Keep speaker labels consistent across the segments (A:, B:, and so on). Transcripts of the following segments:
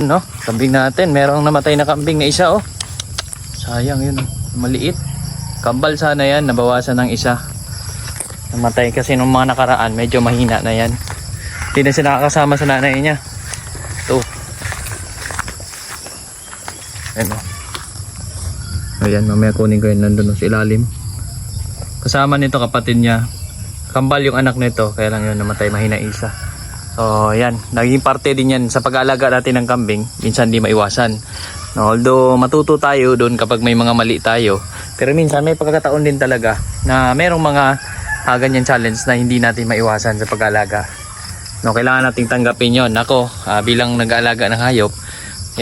A: Ano? Kambing natin. Merong namatay na kambing na isa oh. Sayang yun oh. Maliit. Kambal sana yan. Nabawasan ng isa. Namatay kasi nung mga nakaraan. Medyo mahina na yan. Hindi na siya nakakasama sa nanay niya. Ito. Ayan oh. Ayan, mamaya kunin ko yun nandun oh, sa ilalim. Kasama nito kapatid niya. Kambal yung anak nito. Kaya lang yun namatay mahina isa. So, yan. Naging parte din yan sa pag-aalaga natin ng kambing. Minsan di maiwasan. No, although matuto tayo doon kapag may mga mali tayo. Pero minsan may pagkakataon din talaga na merong mga ah, ganyan challenge na hindi natin maiwasan sa pag-aalaga. No, kailangan nating tanggapin yon. Ako, ah, bilang nag-aalaga ng hayop,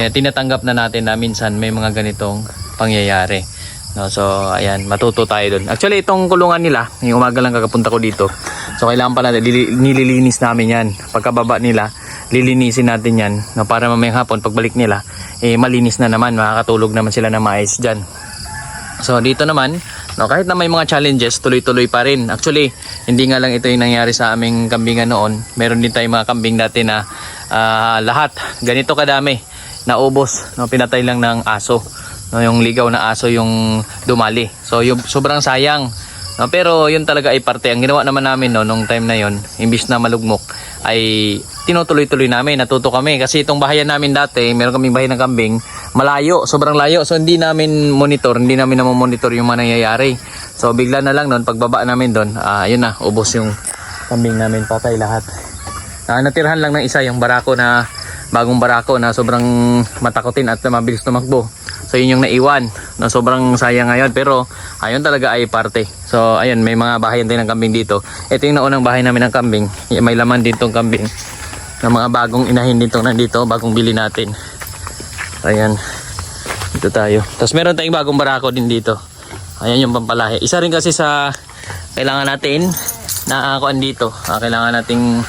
A: eh, tinatanggap na natin na minsan may mga ganitong pangyayari. No, so, ayan, matuto tayo doon. Actually, itong kulungan nila, yung umaga lang kakapunta ko dito. So, kailangan pala, lili- nililinis namin yan. Pagkababa nila, lilinisin natin yan. No, para mamayang hapon, pagbalik nila, eh, malinis na naman. Makakatulog naman sila na maayos dyan. So dito naman, no, kahit na may mga challenges, tuloy-tuloy pa rin. Actually, hindi nga lang ito yung nangyari sa aming kambingan noon. Meron din tayong mga kambing dati na ah, lahat, ganito kadami, naubos, no, pinatay lang ng aso. No, yung ligaw na aso yung dumali. So yung sobrang sayang. No, pero yun talaga ay parte. Ang ginawa naman namin no, nung time na yon, imbis na malugmok, ay tinutuloy-tuloy namin. Natuto kami. Kasi itong bahayan namin dati, meron kaming bahay ng kambing, malayo, sobrang layo. So hindi namin monitor, hindi namin monitor yung mga nangyayari. So bigla na lang noon, pagbaba namin doon, ah yun na, ubos yung kambing namin, patay lahat. Ah, natirhan lang ng isa yung barako na bagong barako na sobrang matakotin at mabilis tumakbo. So yun yung naiwan na sobrang sayang ngayon pero ayun talaga ay parte. So ayun may mga bahayan din ng kambing dito. Ito yung naunang bahay namin ng kambing. May laman din tong kambing. Na mga bagong inahin din tong nandito, bagong bili natin. Ayan. Dito tayo. Tapos meron tayong bagong barako din dito. Ayan yung pampalahi. Isa rin kasi sa kailangan natin na uh, dito. Ah, kailangan nating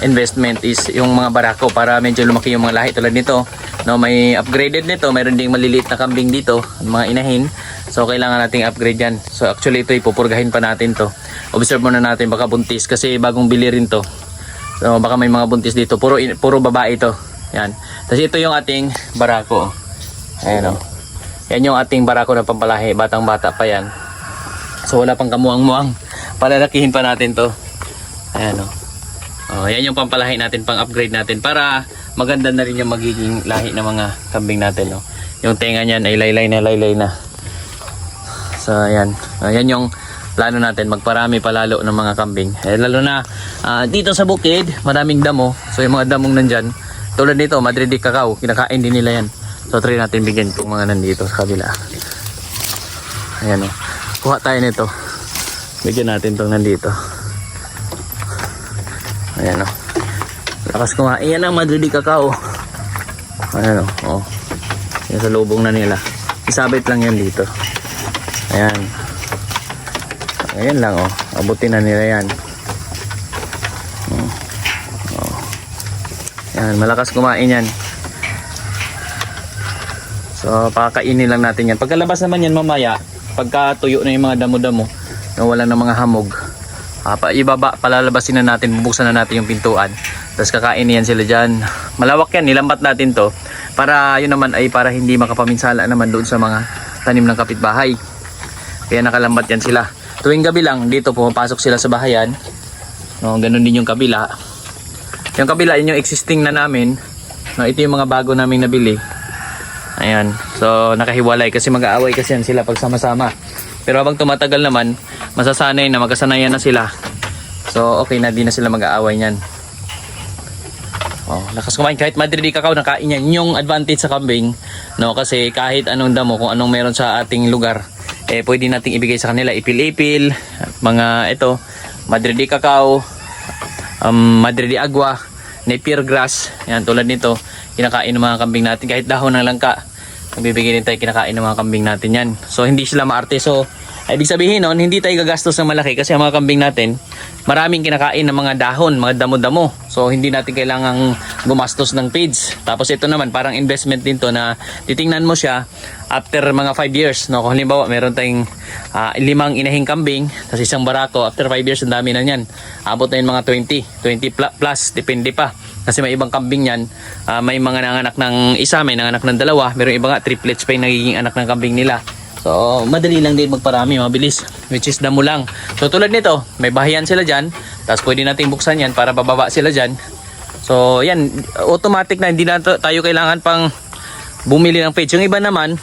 A: investment is yung mga barako para medyo lumaki yung mga lahi tulad nito. No, may upgraded nito, mayroon ding maliliit na kambing dito, mga inahin. So kailangan nating upgrade yan. So actually ito ipupurgahin pa natin to. Observe muna natin baka buntis kasi bagong bili rin to. So baka may mga buntis dito. Puro puro babae to. Yan. Tapos ito yung ating barako. Ayan o. Yan yung ating barako na pampalahi. Batang bata pa yan. So wala pang kamuang-muang. Palalakihin pa natin to. Ayan o. Oh, yan yung pampalahi natin, pang upgrade natin para maganda na rin yung magiging lahi ng mga kambing natin. No? Yung tenga niyan ay laylay na laylay na. So ayan, ayan yung plano natin magparami palalo ng mga kambing. Eh, lalo na ah, dito sa bukid, maraming damo. So yung mga damong nandyan, tulad nito, Madrid Cacao, kinakain din nila yan. So try natin bigyan itong mga nandito sa kabila. Ayan o. Kuha tayo nito. Bigyan natin itong nandito. Ayan o. Lakas kumain. Yan ang Madrid Cacao. Ayan o. Oh. Yan sa lubong na nila. Isabit lang yan dito. Ayan. Ayan lang o. Abutin na nila yan. Oh. Oh. Yan. Malakas kumain yan. So, pakakainin lang natin yan. Pagkalabas naman yan mamaya, pagka tuyo na yung mga damo-damo, na wala ng mga hamog, pa ibaba, palalabasin na natin, bubuksan na natin yung pintuan. Tapos kakain yan sila dyan. Malawak yan, nilambat natin to. Para yun naman ay para hindi makapaminsala naman doon sa mga tanim ng kapitbahay. Kaya nakalambat yan sila. Tuwing gabi lang, dito pumapasok sila sa bahayan. No, ganun din yung kabila. Yung kabila, yun yung existing na namin. No, ito yung mga bago naming nabili. Ayan. So, nakahiwalay kasi mag-aaway kasi yan sila pag sama-sama. Pero habang tumatagal naman, masasanay na, magkasanayan na sila. So, okay na, di na sila mag-aaway niyan. Oh, lakas kumain kahit Madrid Cacao nakain yan. Yun yung advantage sa kambing, no? Kasi kahit anong damo, kung anong meron sa ating lugar, eh pwede nating ibigay sa kanila ipil-ipil, mga ito, Madrid Cacao, um, Madrid Agua, Napier grass, yan tulad nito, kinakain ng mga kambing natin kahit dahon ng langka. Nagbibigay din tayo kinakain ng mga kambing natin yan. So hindi sila maarte. So ibig sabihin nun, hindi tayo gagastos ng malaki kasi ang mga kambing natin, maraming kinakain ng mga dahon, mga damo-damo. So hindi natin kailangang gumastos ng feeds. Tapos ito naman parang investment din to na titingnan mo siya after mga 5 years. No? Kung halimbawa meron tayong ah, limang inahing kambing, tapos isang barako, after 5 years ang dami na yan. Abot na yun mga 20, 20 pla- plus, depende pa. Kasi may ibang kambing yan, ah, may mga nanganak ng isa, may nanganak ng dalawa, meron iba nga triplets pa yung nagiging anak ng kambing nila. So, madali lang din magparami, mabilis, which is damo lang. So, tulad nito, may bahayan sila dyan, tapos pwede nating buksan yan para bababa sila dyan. So, yan, automatic na, hindi na tayo kailangan pang bumili ng page. Yung iba naman,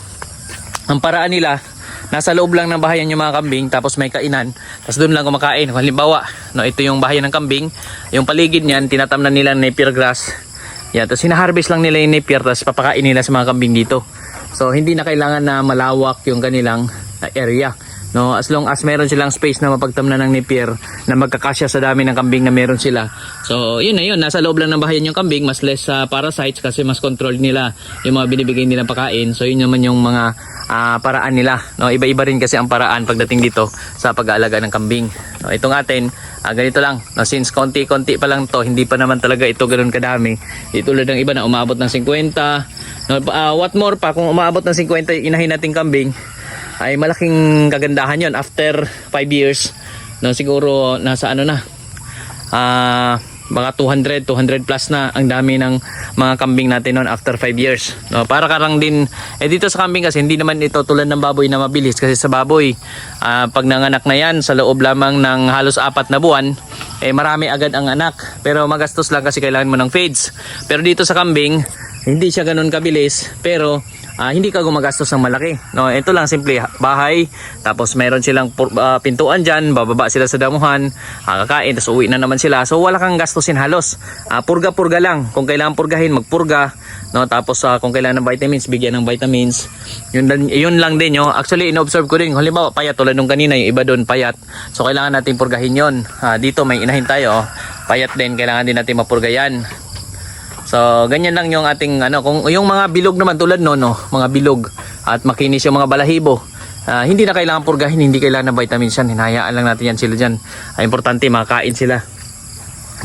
A: ang paraan nila, nasa loob lang ng bahayan yung mga kambing, tapos may kainan, tapos doon lang kumakain. Halimbawa, no, ito yung bahayan ng kambing, yung paligid niyan, tinatamnan nila ng napier grass. Yan, tapos hinaharvest lang nila yung napier, tapos papakain nila sa mga kambing dito. So, hindi na kailangan na malawak yung kanilang uh, area. No, as long as meron silang space na mapagtamnan ng napier na magkakasya sa dami ng kambing na meron sila. So, yun na yun. Nasa loob lang ng bahayan yung kambing, mas less sa parasites kasi mas control nila yung mga binibigay nilang pagkain. So, yun naman yung mga ah, paraan nila. No, iba-iba rin kasi ang paraan pagdating dito sa pag-aalaga ng kambing. No, itong atin, ah, ganito lang. No, since konti-konti pa lang to, hindi pa naman talaga ito ganoon kadami. Di tulad ng iba na umabot ng 50. Ah, what more pa kung umabot ng 50 yung inahin nating kambing, ay malaking kagandahan yon after 5 years. No, siguro nasa ano na, ah mga 200, 200 plus na ang dami ng mga kambing natin noon after 5 years. No, para ka lang din, eh dito sa kambing kasi hindi naman ito tulad ng baboy na mabilis kasi sa baboy, ah, pag nanganak na yan sa loob lamang ng halos apat na buwan, eh marami agad ang anak. Pero magastos lang kasi kailangan mo ng feeds. Pero dito sa kambing, hindi siya ganun kabilis, pero ah, hindi ka gumagastos ng malaki. No, ito lang simple bahay, tapos meron silang ah, pintuan diyan, bababa sila sa damuhan, ah, kakain, tapos uwi na naman sila. So wala kang gastusin halos. Ah, purga-purga lang. Kung kailangan purgahin, magpurga. No, tapos ah, kung kailangan ng vitamins, bigyan ng vitamins. Yun, yun lang din, yo. Actually, in-observe ko rin, halimbawa payat tulad nung kanina, yung iba doon payat. So kailangan natin purgahin 'yon. Ah, dito may inahin tayo, oh. payat din, kailangan din natin mapurga yan. So, ganyan lang yung ating ano, kung yung mga bilog naman tulad no, no, mga bilog at makinis yung mga balahibo. ah, hindi na kailangan purgahin, hindi kailangan ng vitamins yan. Hinahayaan lang natin yan sila dyan. Ah, importante, makakain sila.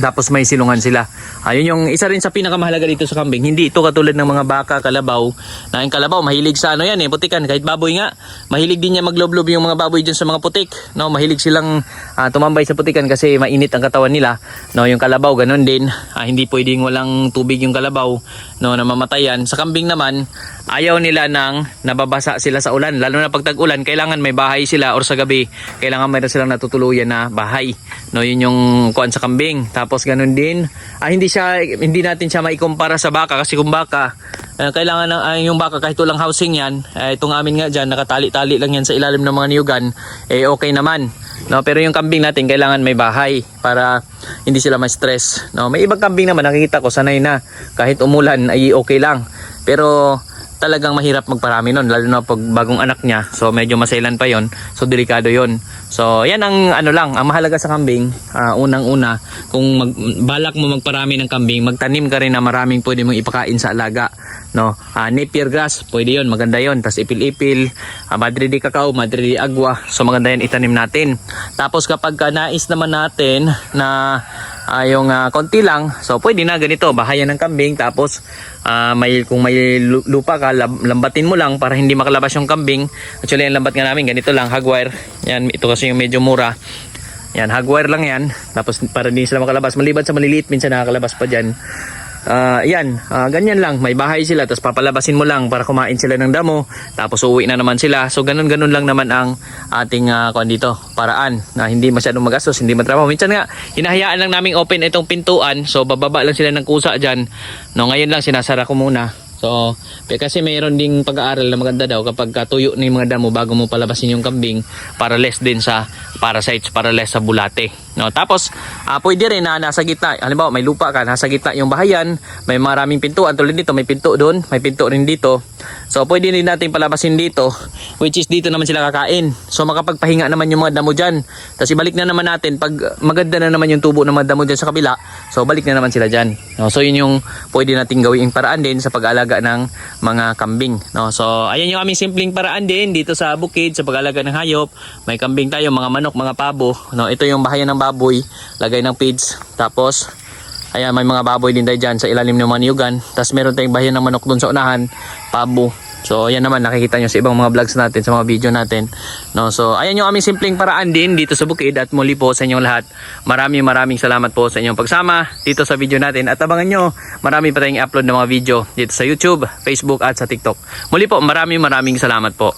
A: Tapos may silungan sila. Ayun yung isa rin sa pinakamahalaga dito sa kambing. Hindi ito katulad ng mga baka, kalabaw. Na yung kalabaw, mahilig sa ano yan eh, putikan. Kahit baboy nga, mahilig din niya magloblob yung mga baboy dyan sa mga putik. No, mahilig silang ah, tumambay sa putikan kasi mainit ang katawan nila. No, yung kalabaw, ganun din. Ah, hindi pwedeng walang tubig yung kalabaw. No, namamatayan. Sa kambing naman, ayaw nila nang nababasa sila sa ulan. Lalo na pag tag-ulan, kailangan may bahay sila or sa gabi, kailangan mayroon silang natutuluyan na bahay. No, yun yung kuan sa kambing. Tapos ganun din, ah, hindi siya hindi natin siya maikumpara sa baka kasi kung baka ah, kailangan ng ah, yung baka kahit walang housing yan, eh, itong amin nga diyan nakatali-tali lang yan sa ilalim ng mga niyugan, eh okay naman. No, pero yung kambing natin kailangan may bahay para hindi sila ma-stress. No, may ibang kambing naman nakikita ko sanay na kahit umulan ay okay lang. Pero talagang mahirap magparami nun lalo na pag bagong anak niya. So medyo masailan pa yon so delikado yon so yan ang ano lang ang mahalaga sa kambing ah, unang una kung mag, balak mo magparami ng kambing magtanim ka rin na maraming pwede mong ipakain sa alaga no? Ah, napier grass pwede yon maganda yon tas ipil-ipil uh, madre di cacao madre di agwa so maganda yan itanim natin. Tapos kapag ka nais naman natin na ah, yung ah, konti lang. So pwede na ganito. Bahayan ng kambing tapos ah, may kung may lu- lupa ka lab- lambatin mo lang para hindi makalabas yung kambing. Actually ang lambat nga namin ganito lang hagwire yan ito kasi yung medyo mura. Yan hagwire lang yan. Tapos para hindi sila makalabas. Maliban sa maliliit minsan nakakalabas pa dyan Ah, yan, ah, ganyan lang. May bahay sila, tapos papalabasin mo lang para kumain sila ng damo, tapos uuwi na naman sila. So, ganun-ganun lang naman ang ating uh, dito, paraan na hindi masyadong magastos, hindi matrabaho. Minsan nga, hinahayaan lang naming open itong pintuan, so bababa lang sila ng kusa dyan. No, ngayon lang, sinasara ko muna. So, kasi mayroon ding pag-aaral na maganda daw kapag katuyo na yung mga damo bago mo palabasin yung kambing para less din sa parasites, para less sa bulate. No, tapos, ah, pwede rin na nasa gitna. Halimbawa, may lupa ka, nasa gitna yung bahayan, may maraming pintuan. Tulad dito, may pinto doon, may pinto rin dito. So, pwede rin natin palabasin dito, which is dito naman sila kakain. So, makapagpahinga naman yung mga damo dyan. Tapos, ibalik na naman natin, pag maganda na naman yung tubo ng mga damo dyan sa kabila, so, balik na naman sila dyan. No, so, yun yung pwede natin gawing paraan din sa pag-alaga ng mga kambing. No, so, ayan yung aming simpleng paraan din dito sa bukid, sa pag-alaga ng hayop. May kambing tayo, mga manok, mga pabo. No, ito yung bahayan ng baboy, lagay ng feeds. Tapos, Ayan, may mga baboy din tayo dyan sa ilalim ng mga niyugan. Tapos meron tayong bahayan ng manok doon sa unahan, pabo. So ayan naman nakikita nyo sa ibang mga vlogs natin, sa mga video natin. No, so ayan yung aming simpleng paraan din dito sa bukid at muli po sa inyong lahat. Maraming maraming salamat po sa inyong pagsama dito sa video natin at abangan nyo marami pa tayong upload ng mga video dito sa YouTube, Facebook at sa TikTok. Muli po maraming maraming salamat po.